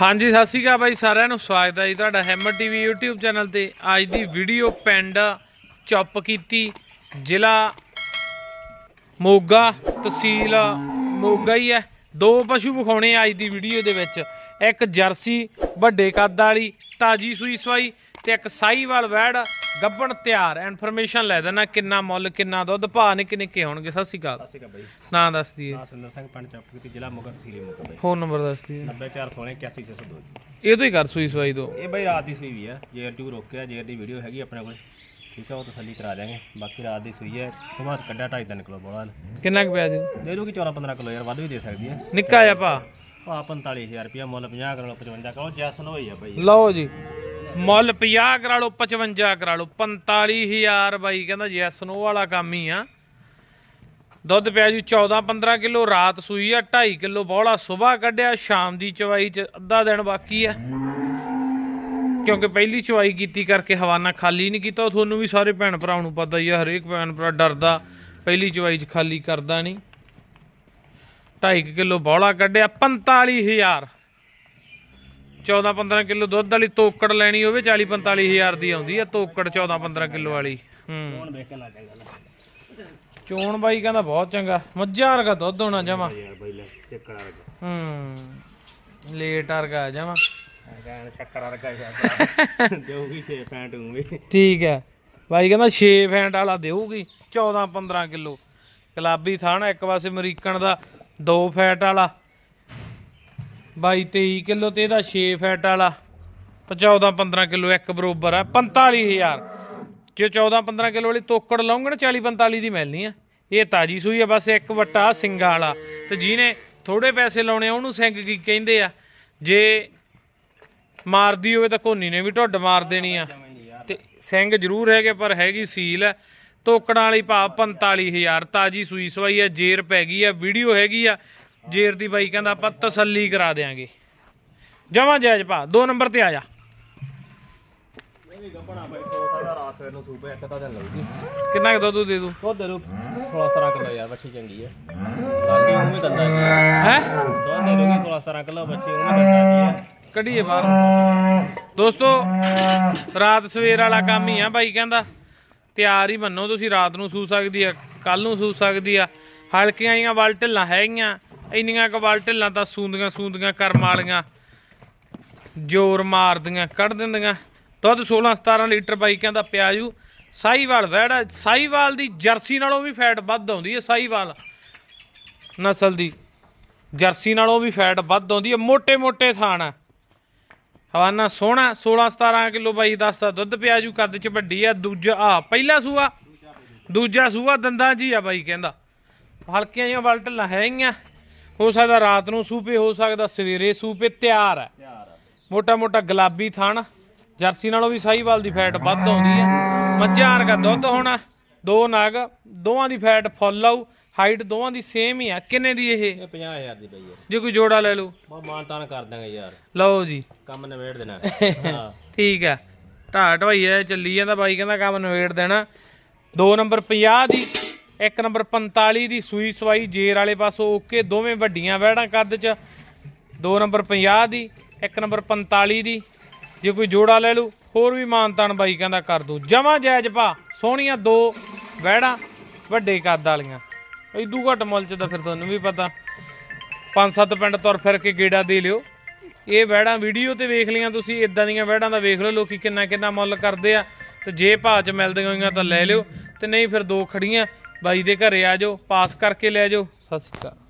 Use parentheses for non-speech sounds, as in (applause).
ਹਾਂਜੀ, ਸਤਿ ਸ਼੍ਰੀ ਅਕਾਲ ਬਾਈ, ਸਾਰਿਆਂ ਨੂੰ ਸਵਾਗਤ ਹੈ ਜੀ ਤੁਹਾਡਾ ਹੈਮਰ ਟੀਵੀ YouTube ਚੈਨਲ ਤੇ। ਅੱਜ ਦੀ ਵੀਡੀਓ ਪਿੰਡ ਚੁੱਪ ਕੀਤੀ, ਜ਼ਿਲ੍ਹਾ ਮੋਗਾ, ਤਹਿਸੀਲ ਮੋਗਾ ਹੀ ਹੈ। ਦੋ ਪਸ਼ੂ ਵਿਖਾਉਣੇ ਅੱਜ ਦੀ ਵੀਡੀਓ ਦੇ ਵਿੱਚ, ਇੱਕ ਜਰਸੀ ਵੱਡੇ ਕੱਦ ਵਾਲੀ, ਤਾਜੀ ਸੂਈ ਸਵਾਈ ਤੇ ਇੱਕ ਸਾਈਵਾਲ ਵੈੜ ਗੱਬਣ ਤਿਆਰ ਇਨਫੋਰਮੇਸ਼ਨ ਲੈ ਦੇਣਾ ਕਿੰਨਾ ਮੁੱਲ ਕਿੰਨਾ ਦੁੱਧ ਭਾਅ ਨਿੱਕੇ ਨਿੱਕੇ ਹੋਣਗੇ ਸਤਿ ਸ਼੍ਰੀ ਅਕਾਲ। ਸਤਿ ਸ਼੍ਰੀ ਅਕਾਲ ਬਾਈ। ਨਾਂ ਦੱਸ ਦਈਏ। ਹਾਂ ਸੁੰਦਰ ਸਿੰਘ ਪਿੰਡ ਚੌਕ ਕੀਤੀ ਜ਼ਿਲ੍ਹਾ ਮੁਕਤ ਤਹਿਸੀਲ ਬਾਈ। ਫੋਨ ਨੰਬਰ ਦੱਸ ਦਈਏ। 90481 ਇਹ ਤੋਂ ਹੀ ਕਰ ਸੂਈ ਸਵਾਈ ਦੋ ਇਹ ਬਾਈ ਰਾਤ ਦੀ ਸੂਈ ਵੀ ਆ। ਜੇਰ ਟੂ ਰੋਕਿਆ ਜੇਰ ਦੀ ਵੀਡੀਓ ਹੈਗੀ ਆਪਣੇ ਕੋਲ ਠੀਕ ਆ ਉਹ ਤਸੱਲੀ ਕਰਾ ਦਿਆਂਗੇ। ਬਾਕੀ ਰਾਤ ਦੀ ਸੂਈ ਹੈ ਸੁਬਾਹ ਕੱਢਿਆ 2.5 ਕਿਲੋ ਬੋਲਾ। ਕਿੰਨਾ ਕੁ ਪਿਆ ਜੀ? ਦੇ ਦੂਗੀ 14 15 ਕਿਲੋ ਯਾਰ ਵੱਧ ਵੀ ਦੇ ਸਕਦੀ ਹੈ ਨਿੱਕਾ ਜਿਹਾ ਭਾ ਆ 45000 ਰੁਪਿਆ ਮੁੱਲ 50 ਕਿਲੋ 55 ਕਿਲੋ ਜੈਸਨ ਹੋਈ ਆ ਬਾਈ। ਲਓ ਜੀ। ਮੁੱਲ 50 ਕਰਾ ਲਓ 55 ਕਰਾ ਲਓ 45000 ਬਾਈ, ਕਹਿੰਦਾ ਯੈਸ ਨੋ ਵਾਲਾ ਕੰਮ ਹੀ ਆ। ਦੁੱਧ ਪਿਆ ਜੀ 14 15 ਕਿਲੋ, ਰਾਤ ਸੂਈ ਆ 2.5 ਕਿਲੋ ਬੋਲਾ ਸਵੇਰ ਕੱਢਿਆ, ਸ਼ਾਮ ਦੀ ਚਵਾਈ ਚ ਅੱਧਾ ਦਿਨ ਬਾਕੀ ਆ। ਕਿਉਂਕਿ ਪਹਿਲੀ ਚਵਾਈ ਕੀਤੀ ਕਰਕੇ ਹਵਾਨਾ ਖਾਲੀ ਨਹੀਂ ਕੀਤਾ ਉਹ ਤੁਹਾਨੂੰ ਵੀ ਸਾਰੇ ਭੈਣ ਭਰਾ ਨੂੰ ਪਤਾ ਹੀ ਆ, ਹਰੇਕ ਭੈਣ ਭਰਾ ਡਰਦਾ, ਪਹਿਲੀ ਚਵਾਈ ਚ ਖਾਲੀ ਕਰਦਾ ਨਹੀਂ। 2.5 ਕਿਲੋ ਬੋਲਾ ਕੱਢਿਆ 45000 14 15 ਕਿਲੋ ਦੁੱਧ ਵਾਲੀ ਤੋਕੜ ਲੈਣੀ ਹੋਵੇ 40 45 ਹਜ਼ਾਰ ਦੀ ਆਉਂਦੀ ਆ ਤੋਕੜ 14 15 ਕਿਲੋ ਵਾਲੀ। ਹੂੰ। ਚੋਣ ਬਾਈ ਕਹਿੰਦਾ ਬਹੁਤ ਚੰਗਾ। ਮੱਝਾਂ ਵਰਗਾ ਦੁੱਧ ਹੋਣਾ ਜਮਾ। ਹੂੰ। ਲੇਟ ਵਰਗਾ ਜਮਾ। ਕਹਿਣ ਚੈੱਕ ਕਰਾ ਰਗਾ ਯਾਰ ਦੇਊਗੀ 6 ਪੈਂਟ ਵੀ ਠੀਕ ਹੈ। ਬਾਈ ਕਹਿੰਦਾ 6 ਫੈਂਟ ਵਾਲਾ ਦੇਊਗੀ 14 15 ਕਿਲੋ। ਗੁਲਾਬੀ ਥਾਣਾ ਇੱਕ ਪਾਸੇ ਅਮਰੀਕਨ ਦਾ 2 ਫੈਟ ਵਾਲਾ। 22 23 ਕਿਲੋ ਤੇ ਇਹਦਾ 6 ਫੈਟ ਵਾਲਾ। 14 15 ਕਿਲੋ ਇੱਕ ਬਰੋਬਰ ਆ 45000 ਜੇ 14 15 ਕਿਲੋ ਵਾਲੀ ਤੋਕੜ ਲਾਉਂਗਣ 40 45 ਦੀ ਮਿਲਣੀ ਆ। ਇਹ ਤਾਜੀ ਸੂਈ ਆ, ਬਸ ਇੱਕ ਵੱਟਾ ਸਿੰਗਾ ਵਾਲਾ। ਤੇ ਜਿਹਨੇ ਥੋੜੇ ਪੈਸੇ ਲਾਉਣੇ ਆ, ਉਹਨੂੰ ਸਿੰਘ ਕੀ ਕਹਿੰਦੇ ਆ, ਜੇ ਮਾਰਦੀ ਹੋਵੇ ਤਾਂ ਕੋਨੀ ਨੇ ਵੀ ਢੁੱਡ ਮਾਰ ਦੇਣੀ ਆ। ਤੇ ਸਿੰਘ ਜ਼ਰੂਰ ਹੈਗੇ, ਪਰ ਹੈਗੀ ਸੀਲ ਹੈ ਤੋਕੜਾਂ ਵਾਲੀ ਭਾਅ 45000 ਤਾਜੀ ਸੂਈ ਸਵਾਈ ਹੈ ਜੇਰ ਪੈ ਗਈ ਆ, ਵੀਡੀਓ ਹੈਗੀ ਆ। ਜੇਰ ਦੀ ਬਾਈ ਕਹਿੰਦਾ ਆਪਾਂ ਤਸੱਲੀ ਕਰਾ ਦੇਾਂਗੇ ਜਮਾ ਜਾਇਜ਼ ਭਾ ਦੋ ਨੰਬਰ ਤੇ ਆ ਜਾ। ਇਹ ਵੀ ਗੱਪਣਾ ਬਾਈ ਸੋ ਸਾਡਾ ਰਾਤ ਨੂੰ ਸੂਪੇ ਇੱਕ ਤਾਂ ਦਿਨ ਲਊਗੀ ਕਿੰਨਾ ਕੁ ਦੁੱਧ ਦੇ ਦੂ? ਦੁੱਧ ਦੇ ਰੂ 16 17 ਕਿਲੋ ਯਾਰ ਬੱਚੀ ਚੰਗੀ ਹੈ ਬਾਕੀ ਉਹ ਵੀ ਦੰਦਾ ਜੀ ਹੈ? ਦੁੱਧ ਦੇ ਰੂਗੀ 16 17 ਕਿਲੋ ਬੱਚੇ ਉਹ ਵੀ ਦੰਦਾ ਕੱਢੀਏ ਬਾਹਰ। ਦੋਸਤੋ ਰਾਤ ਸਵੇਰ ਵਾਲਾ ਕੰਮ ਹੀ ਆ ਬਾਈ ਕਹਿੰਦਾ। ਤਿਆਰ ਹੀ ਮੰਨੋ ਤੁਸੀਂ ਰਾਤ ਨੂੰ ਸੂ ਸਕਦੀ ਆ ਕੱਲ ਨੂੰ ਸੂ ਸਕਦੀ ਆ। ਹਲਕੀਆਂ ਜੀਆਂ ਵਲ ਢਿੱਲਾਂ ਹੈਗੀਆਂ। ਇੰਨੀਆਂ ਕਵਾਲ ਢਿੱਲਾਂ ਤਾਂ ਸੂੰਦੀਆਂ ਸੂੰਦੀਆਂ ਕਰਮ ਵਾਲੀਆਂ, ਜ਼ੋਰ ਮਾਰਦੀਆਂ, ਕੱਢ ਦਿੰਦੀਆਂ। ਦੁੱਧ 16 17 ਲੀਟਰ ਬਾਈਕਾਂ ਦਾ ਪਿਆਜੂ ਸਾਈਵਾਲ ਵੈੜਾ ਸਾਈਵਾਲ ਦੀ ਜਰਸੀ ਨਾਲੋਂ ਵੀ ਫੈਟ ਵੱਧ ਆਉਂਦੀ ਹੈ ਸਾਈਵਾਲ ਨਸਲ ਦੀ ਜਰਸੀ ਨਾਲੋਂ ਵੀ ਫੈਟ ਵੱਧ ਆਉਂਦੀ ਹੈ ਮੋٹے-ਮੋٹے ਥਾਣਾ ਹਵਾਨਾ ਸੋਹਣਾ 16 17 ਕਿਲੋ ਬਾਈ 10 ਦਾ ਦੁੱਧ ਪਿਆਜੂ ਕੱਦ ਚ ਵੱਡੀ ਆ, ਦੂਜਾ, ਆ, ਪਹਿਲਾ ਸੂਆ। ਦੂਜਾ ਸੂਆ ਦੰਦਾਂ ਜੀ ਆ ਬਾਈ ਕਹਿੰਦਾ। ਹਲਕੀਆਂ ਜਿਹੀਆਂ ਵਲਟਲਾਂ ਹੈਗੀਆਂ। ਹੋ ਸਕਦਾ ਰਾਤ ਨੂੰ ਸੂਪੇ ਹੋ ਸਕਦਾ ਸਵੇਰੇ ਸੂਪੇ ਤਿਆਰ ਹੈ। ਆ ਮੋਟਾ ਮੋਟਾ ਗੁਲਾਬੀ ਥਣ ਜਰਸੀ ਨਾਲੋਂ ਵੀ ਸਾਹੀਵਾਲ ਦੀ ਫੈਟ ਵੱਧ ਆਉਂਦੀ ਹੈ। ਮੱਝਾਂ ਵਰਗਾ ਦੁੱਧ ਹੋਣਾ ਦੋ ਨਾਗ ਦੋਵਾਂ ਦੀ ਫੈਟ ਫੁੱਲ ਆਊ ਹਾਈਟ ਦੋਵਾਂ ਦੀ ਸੇਮ ਹੀ ਆ ਕਿੰਨੇ ਦੀ ਇਹ? ਇਹ 50000 ਦੀ ਬਈ ਜੇ ਕੋਈ ਜੋੜਾ ਲੈ ਲਓ। ਮੈਂ ਮਾਨ ਤਾਨ ਕਰ ਦਾਂਗੇ ਯਾਰ। ਲਓ ਜੀ। ਕੰਮ ਨਵੇੜ ਦੇਣਾ। (laughs) ਹਾਂ। ਠੀਕ ਹੈ। ਢਾਟ ਢਵਾਈ ਐ ਚੱਲੀ ਜਾਂਦਾ ਬਾਈ ਕਹਿੰਦਾ ਕੰਮ ਨਵੇੜ ਦੇਣਾ। ਦੋ ਨੰਬਰ 50 ਦੀ। ਇੱਕ ਨੰਬਰ 45 ਦੀ ਸੂਈ ਸਵਾਈ ਜੇਰ ਵਾਲੇ ਪਾਸੋਂ ਓਕੇ, ਦੋਵੇਂ ਵੱਡੀਆਂ ਵਹਿੜਾਂ ਕੱਦ ਚ। ਦੋ ਨੰਬਰ 50 ਦੀ, ਇੱਕ ਨੰਬਰ 45 ਦੀ। ਜੇ ਕੋਈ ਜੋੜਾ ਲੈ ਲੂ ਹੋਰ ਵੀ ਮਾਨਤਾਨ ਬਾਈ ਕਹਿੰਦਾ ਕਰ ਦੋ ਜਮਾ ਜਾਇਜ਼ ਭਾ, ਸੋਹਣੀਆਂ ਦੋ ਵਹਿੜਾਂ, ਵੱਡੇ ਕੱਦ ਵਾਲੀਆਂ। ਇਦੂ ਘੱਟ ਮੁੱਲ ਚ ਤਾਂ ਫਿਰ ਤੁਹਾਨੂੰ ਵੀ ਪਤਾ। ਪੰਜ ਸੱਤ ਪਿੰਡ ਤੁਰ ਫਿਰ ਕੇ ਗੇੜਾ ਦੇ ਲਿਓ। ਇਹ ਵਹਿੜਾਂ ਵੀਡੀਓ ਤੇ ਵੇਖ ਲਈਆਂ ਤੁਸੀਂ ਇਦਾਂ ਦੀਆਂ ਵਹਿੜਾਂ ਦਾ ਵੇਖ ਲਓ ਲੋਕੀ ਕਿੰਨਾ ਕਿੰਨਾ ਮੁੱਲ ਕਰਦੇ ਆ। ਤੇ ਜੇ ਭਾਅ ਚ ਮਿਲਦੀਆਂ ਹੋਈਆਂ ਤਾਂ ਲੈ ਲਿਓ। ਤੇ ਨਹੀਂ ਫਿਰ ਦੋ ਖੜੀਆਂ। ਬਾਈ ਦੇ ਘਰੇ ਆ ਜਾਓ ਪਾਸ ਕਰਕੇ ਲੈ ਜਾਓ। ਸਤਿ ਸ਼੍ਰੀ ਅਕਾਲ।